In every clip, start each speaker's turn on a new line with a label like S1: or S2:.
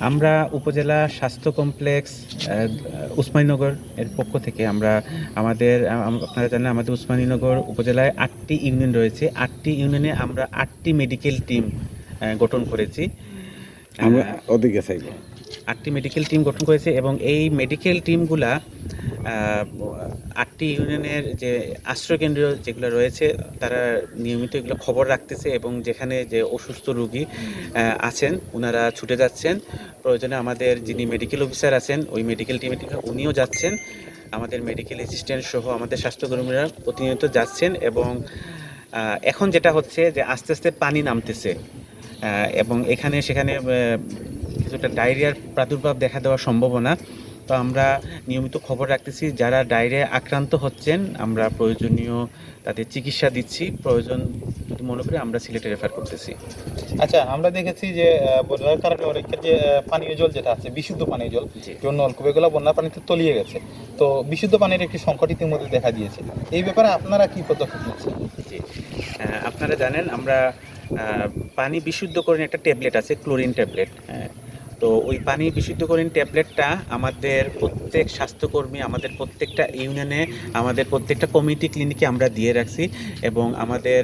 S1: আমরা উপজেলা স্বাস্থ্য কমপ্লেক্স উসমানীনগর এর পক্ষ থেকে আমরা আমাদের আম- আম- আপনারা জানেন আমাদের উসমানীনগর উপজেলায় আটটি ইউনিয়ন রয়েছে। আটটি ইউনিয়নে আমরা আটটি মেডিকেল টিম গঠন করেছি।
S2: আমরা অধিকে চাইব
S1: আটটি মেডিকেল টিম গঠন করেছে এবং এই মেডিকেল টিমগুলা আটটি ইউনিয়নের যে আশ্রয়কেন্দ্র যেগুলো রয়েছে, তারা নিয়মিত এগুলো খবর রাখতেছে এবং যেখানে যে অসুস্থ রোগী আছেন ওনারা ছুটে যাচ্ছেন। প্রয়োজনে আমাদের যিনি মেডিকেল অফিসার আছেন, ওই মেডিকেল টিমে উনিও যাচ্ছেন। আমাদের মেডিকেল অ্যাসিস্ট্যান্ট সহ আমাদের স্বাস্থ্যকর্মীরা প্রতিনিয়ত যাচ্ছেন এবং এখন যেটা হচ্ছে যে আস্তে আস্তে পানি নামতেছে। এবং এখানে, সেখানে কিছুটা ডায়রিয়ার প্রাদুর্ভাব দেখা দেওয়ার সম্ভাবনা। তো আমরা নিয়মিত খবর রাখতেছি যারা ডায়রিয়া আক্রান্ত হচ্ছেন আমরা প্রয়োজনীয় তাদের চিকিৎসা দিচ্ছি। প্রয়োজন যদি মনে করি আমরা সিলেটে রেফার করতেছি।
S3: আচ্ছা আমরা দেখেছি যে বন্যার কারণে অনেকের যে পানীয় জল যেটা আছে বিশুদ্ধ পানীয় জল যে নলকূপ এগুলো বন্যার পানিতে তলিয়ে গেছে। তো বিশুদ্ধ পানির একটি সংকট ইতিমধ্যে দেখা দিয়েছে। এই ব্যাপারে আপনারা কি পদক্ষেপ নিচ্ছেন?
S1: জি। আপনারা জানেন আমরা পানি বিশুদ্ধকরণ একটা ট্যাবলেট আছে ক্লোরিন ট্যাবলেট। তো ওই পানি বিশুদ্ধকরণ ট্যাবলেটটা আমাদের প্রত্যেক স্বাস্থ্যকর্মী, আমাদের প্রত্যেকটা ইউনিয়নে, আমাদের প্রত্যেকটা কমিউনিটি ক্লিনিকে আমরা দিয়ে রাখছি এবং আমাদের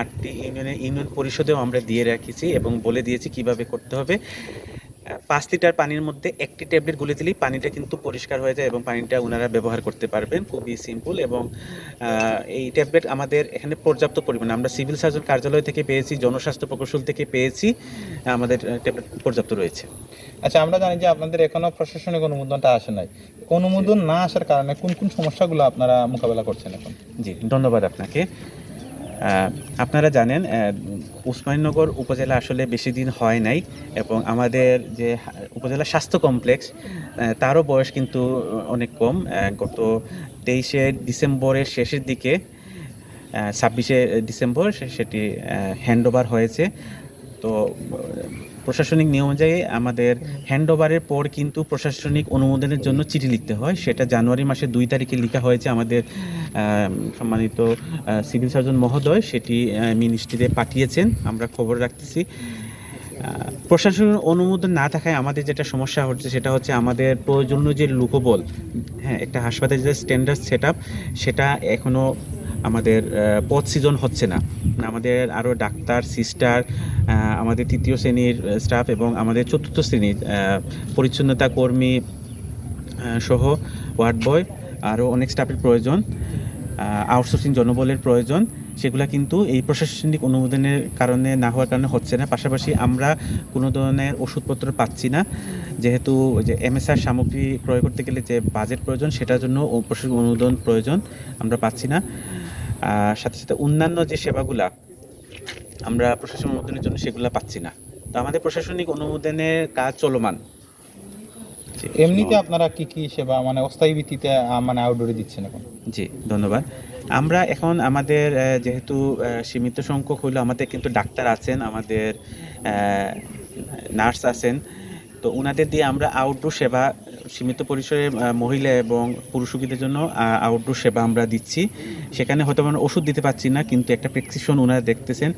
S1: আটটি ইউনিয়নে, ইউনিয়ন পরিষদেও আমরা দিয়ে রাখিছি এবং বলে দিয়েছি কীভাবে করতে হবে। পাঁচ লিটার পানির মধ্যে একটি ট্যাবলেট গুলে দিলেই পানিটা কিন্তু পরিষ্কার হয়ে যায় এবং পানিটা ওনারা ব্যবহার করতে পারবেন। খুবই সিম্পল এবং এই ট্যাবলেট আমাদের এখানে পর্যাপ্ত পরিমাণে, আমরা সিভিল সার্জন কার্যালয় থেকে পেয়েছি, জনস্বাস্থ্য প্রকৌশল থেকে পেয়েছি, আমাদের ট্যাবলেট পর্যাপ্ত রয়েছে।
S3: আচ্ছা আমরা জানি যে আপনাদের এখনও প্রশাসনিক অনুমোদনটা আসে নাই। অনুমোদন না আসার কারণে কোন কোন সমস্যাগুলো আপনারা মোকাবেলা করছেন এখন?
S1: জি, ধন্যবাদ আপনাকে। আপনারা জানেন উসমানীনগর উপজেলা আসলে বেশি দিন হয় নাই এবং আমাদের যে উপজেলা স্বাস্থ্য কমপ্লেক্স তারও বয়স কিন্তু অনেক কম। গত তেইশে ডিসেম্বরের শেষের দিকে ছাব্বিশে ডিসেম্বর সেটি হ্যান্ডওভার হয়েছে। তো প্রশাসনিক নিয়ম অনুযায়ী আমাদের হ্যান্ডওভারের পর কিন্তু প্রশাসনিক অনুমোদনের জন্য চিঠি লিখতে হয়। সেটা জানুয়ারি মাসের দুই তারিখে লেখা হয়েছে আমাদের সম্মানিত সিভিল সার্জন মহোদয়। সেটি মিনিস্ট্রিতে পাঠিয়েছেন। আমরা খবর রাখতেছি। প্রশাসনের অনুমোদন না থাকায় আমাদের যেটা সমস্যা হচ্ছে সেটা হচ্ছে আমাদের প্রয়োজনীয় যে লোকবল হ্যাঁ একটা হাসপাতালের যে স্ট্যান্ডার্ড সেট সেটা এখনও আমাদের পথ সৃজন হচ্ছে না। আমাদের আরও ডাক্তার, সিস্টার আমাদের তৃতীয় শ্রেণির স্টাফ এবং আমাদের চতুর্থ শ্রেণির পরিচ্ছন্নতা কর্মী সহ ওয়ার্ড বয় আরও অনেক স্টাফের প্রয়োজন আউটসোর্সিং জনবলের প্রয়োজন, সেগুলা কিন্তু এই প্রশাসনিক অনুমোদনের কারণে না হওয়ার কারণে হচ্ছে না। পাশাপাশি আমরা কোনো ধরনের ওষুধপত্র পাচ্ছি না। যেহেতু যে এমএসআর সামগ্রী ক্রয় করতে গেলে যে বাজেট প্রয়োজন, সেটার জন্য প্রশাসনিক অনুমোদন প্রয়োজন আমরা পাচ্ছি না। সাথে সাথে অন্যান্য যে সেবাগুলা আমরা প্রশাসন অনুমোদনের জন্য সেগুলো পাচ্ছি না। তো আমাদের প্রশাসনিক অনুমোদনের কাজ চলমান।
S3: এমনিতে আপনারা কি কি সেবা মানে অস্থায়ী ভিত্তিতে মানে আউটডোরে দিচ্ছেন এখন?
S1: জি ধন্যবাদ। আমরা এখন আমাদের যেহেতু সীমিত সংখ্যক হলো আমাদের কিন্তু ডাক্তার আছেন আমাদের নার্স আছেন। তো ওনাদের দিয়ে আমরা আউটডোর সেবা, সীমিত পরিসরে মহিলা এবং পুরুষ জন্য আউটডোর সেবা আমরা দিচ্ছি। সেখানে হয়তো আমরা ওষুধ দিতে পারছি না, কিন্তু একটা প্রেসক্রিপশন ওনারা দেখতেছেন।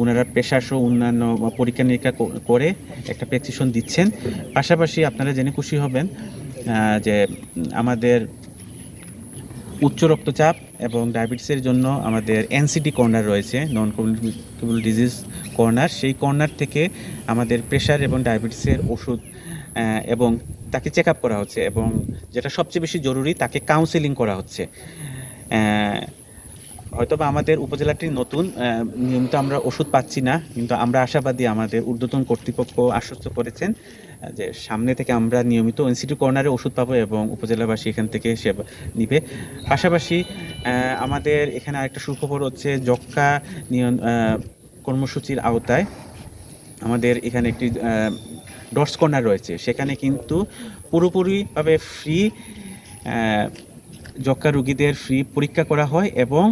S1: ওনারা প্রেশার সহ অন্যান্য পরীক্ষা নিরীক্ষা করে একটা প্রেসক্রিপশন দিচ্ছেন। পাশাপাশি আপনারা জেনে খুশি হবেন যে আমাদের উচ্চ রক্তচাপ এবং ডায়াবেটিসের জন্য আমাদের এনসিডি কর্নার রয়েছে নন কমিউনিকেবল ডিজিজ কর্নার সেই কর্নার থেকে আমাদের প্রেশার এবং ডায়াবেটিসের ওষুধ এবং তাকে চেক আপ করা হচ্ছে এবং যেটা সবচেয়ে বেশি জরুরি তাকে কাউন্সেলিং করা হচ্ছে। আহ, হয়তোবা আমাদের উপজেলাটি নতুন নিয়মিত আমরা ওষুধ পাচ্ছি না কিন্তু আমরা আশাবাদী আমাদের ঊর্ধ্বতন কর্তৃপক্ষ আশ্বস্ত করেছেন যে সামনে থেকে আমরা নিয়মিত এনসিটি কর্নারে ওষুধ পাবো এবং উপজেলাবাসী এখান থেকে সেবা নিবে। পাশাপাশি আমাদের এখানে আরেকটা সুখবর হচ্ছে যক্কা নিয়ন কর্মসূচির আওতায় আমাদের এখানে একটি ডটস কর্নার রয়েছে। সেখানে কিন্তু পুরোপুরিভাবে ফ্রি যক্কা রুগীদের ফ্রি পরীক্ষা করা হয় এবং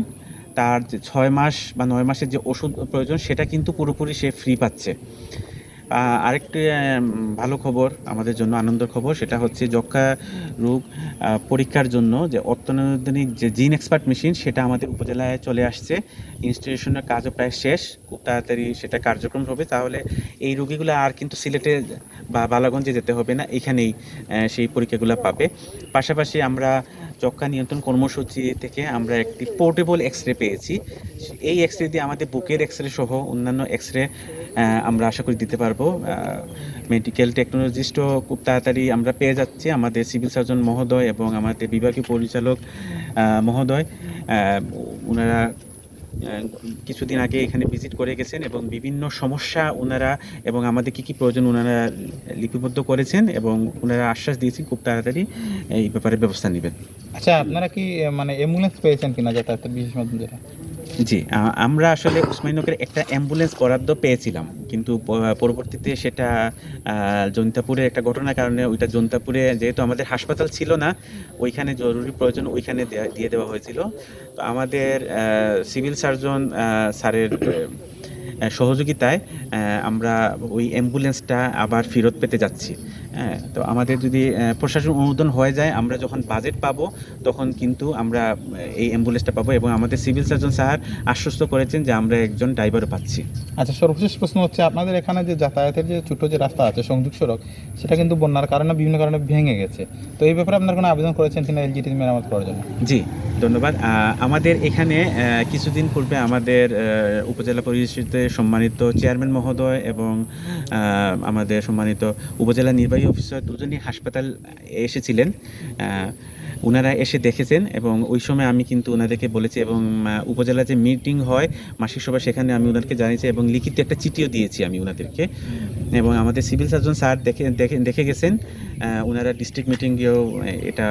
S1: তার যে ছয় মাস বা নয় মাসের যে ওষুধ প্রয়োজন সেটা কিন্তু পুরোপুরি সে ফ্রি পাচ্ছে। আরেকটি ভালো খবর আমাদের জন্য, আনন্দের খবর, সেটা হচ্ছে যক্ষা রোগ পরীক্ষার জন্য যে অত্যাধুনিক যে জিন এক্সপার্ট মেশিন সেটা আমাদের উপজেলায় চলে আসছে। ইনস্টিটিউশনের কাজও প্রায় শেষ। খুব তাড়াতাড়ি সেটা কার্যক্রম হবে। তাহলে এই রোগীগুলো আর কিন্তু সিলেটে বা বালাগঞ্জে যেতে হবে না। এখানেই সেই পরীক্ষাগুলো পাবে। পাশাপাশি আমরা যক্ষা নিয়ন্ত্রণ কর্মসূচি থেকে আমরা একটি পোর্টেবল এক্স রে পেয়েছি। এই এক্স রে দিয়ে আমাদের বুকের এক্স রে সহ অন্যান্য এক্স রে আমরা আশা করি দিতে পারব। মেডিকেল টেকনোলজিস্টও খুব তাড়াতাড়ি আমরা পেয়ে যাচ্ছি আমাদের সিভিল সার্জন মহোদয় এবং আমাদের বিভাগীয় পরিচালক মহোদয়। ওনারা কিছুদিন আগে এখানে ভিজিট করে গেছেন এবং বিভিন্ন সমস্যা ওনারা এবং আমাদের কি কি প্রয়োজন ওনারা লিপিবদ্ধ করেছেন এবং ওনারা আশ্বাস দিয়েছেন, খুব তাড়াতাড়ি এই ব্যাপারে ব্যবস্থা নেবেন।
S3: আচ্ছা আপনারা কি মানে অ্যাম্বুলেন্স পেয়েছেন কিনা যাতায়াতের বিশেষ মাধ্যম
S1: জি আমরা আসলে উসমানীনগরে একটা অ্যাম্বুলেন্স বরাদ্দ পেয়েছিলাম কিন্তু পরবর্তীতে সেটা আহ, একটা ঘটনার কারণে ওইটা জৈন্তাপুরে যেহেতু আমাদের হাসপাতাল ছিল না ওইখানে জরুরি প্রয়োজন ওইখানে দিয়ে দেওয়া হয়েছিল। তো আমাদের সিভিল সার্জন স্যারের সহযোগিতায় আমরা ওই অ্যাম্বুলেন্সটা আবার ফেরত পেতে যাচ্ছি। হ্যাঁ তো আমাদের যদি প্রশাসন অনুমোদন হয়ে যায় আমরা যখন বাজেট পাবো তখন কিন্তু আমরা এই অ্যাম্বুলেন্সটা পাবো এবং আমাদের সিভিল সার্জন স্যার আশ্বস্ত করেছেন যে আমরা একজন ড্রাইভারও পাচ্ছি।
S3: আচ্ছা সর্বশেষ প্রশ্ন হচ্ছে আপনাদের এখানে যে যাতায়াতের যে ছোট যে রাস্তা আছে সংযোগ সড়ক সেটা কিন্তু বন্যার কারণে বিভিন্ন কারণে ভেঙে গেছে। তো এই ব্যাপারে আপনার কোনো আবেদন করেছেন কিনা এলজিটি মেরামত করার জন্য?
S1: জি। ধন্যবাদ। আমাদের এখানে কিছুদিন পূর্বে আমাদের উপজেলা পরিষদের সম্মানিত চেয়ারম্যান মহোদয় এবং আমাদের সম্মানিত উপজেলা নির্বাহী অফিসার দুজনই হাসপাতাল এসেছিলেন। ওনারা এসে দেখেছেন এবং ওই সময় আমি কিন্তু ওনাদেরকে বলেছি এবং উপজেলা যে মিটিং হয়, মাসিক সভা সেখানে আমি ওনাদেরকে জানিয়েছি এবং লিখিত একটা চিঠিও দিয়েছি আমি ওনাদেরকে এবং আমাদের সিভিল সার্জন স্যার দেখে দেখে দেখে গেছেন ওনারা ডিস্ট্রিক্ট মিটিংয়েও এটা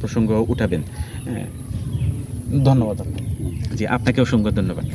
S1: প্রসঙ্গ উঠাবেন।
S3: ধন্যবাদ
S1: জি আপনাকে অসংখ্য ধন্যবাদ।